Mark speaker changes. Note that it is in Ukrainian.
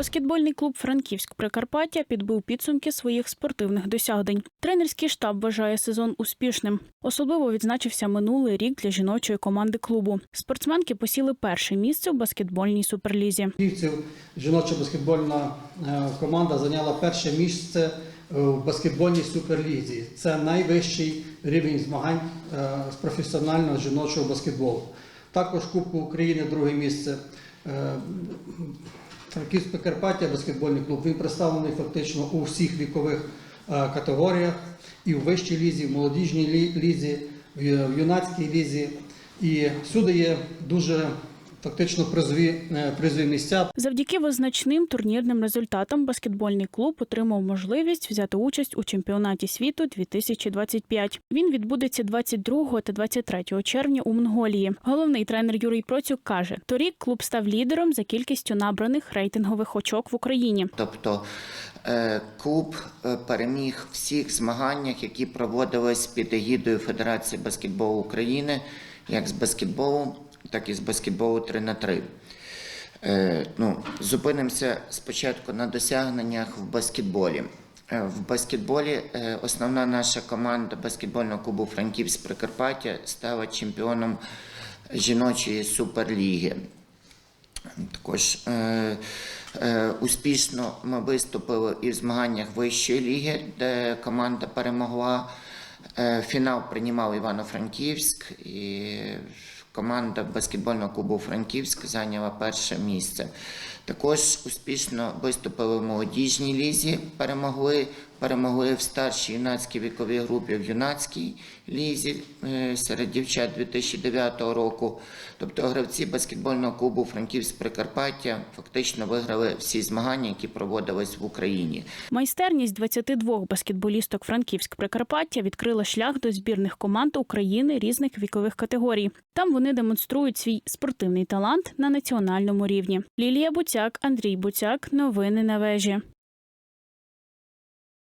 Speaker 1: Баскетбольний клуб Франківськ Прикарпаття підбив підсумки своїх спортивних досягнень. Тренерський штаб вважає сезон успішним. Особливо відзначився минулий рік для жіночої команди клубу. Спортсменки посіли перше місце в баскетбольній суперлізі.
Speaker 2: Жіноча баскетбольна е, команда зайняла перше місце е, в баскетбольній суперлізі. Це найвищий рівень змагань е, з професіонального жіночого баскетболу. Також Кубку України друге місце. Франківськ Прикарпаття баскетбольний клуб. Він представлений фактично у всіх вікових е, категоріях і в вищій лізі, в молодіжній лізі, в юнацькій лізі. І всюди є дуже фактично призові, е, призові місця.
Speaker 1: Завдяки визначним турнірним результатам баскетбольний клуб отримав можливість взяти участь у чемпіонаті світу 2025. Він відбудеться 22 та 23 червня у Монголії. Головний тренер Юрій Процюк каже: торік клуб став лідером за кількістю набраних рейтингових очок в Україні.
Speaker 3: Тобто е, клуб е, переміг в всіх змаганнях, які проводились під егідою Федерації баскетболу України, як з баскетболу, так і з баскетболу 3 на 3 Е, ну, зупинимося спочатку на досягненнях в баскетболі. Е, В баскетболі е, основна наша команда баскетбольного клубу Франківськ Прикарпаття стала чемпіоном жіночої суперліги. Також е, е, успішно ми виступили і в змаганнях вищої ліги, де команда перемогла. Е, фінал приймав Івано-Франківськ, і команда баскетбольного клубу Франківськ зайняла перше місце. Також успішно виступили в молодіжній лізі, перемогли, перемогли в старшій юнацькій віковій групі в юнацькій лізі е, серед дівчат 2009 року. Тобто гравці баскетбольного клубу Франківськ Прикарпаття фактично виграли всі змагання, які проводились в Україні.
Speaker 1: Майстерність 22 баскетболісток Франківськ Прикарпаття відкрила шлях до збірних команд України різних вікових категорій. Там вони демонструють свій спортивний талант на національному рівні. Лілія Буцяк, Андрій Буцяк. Новини на вежі.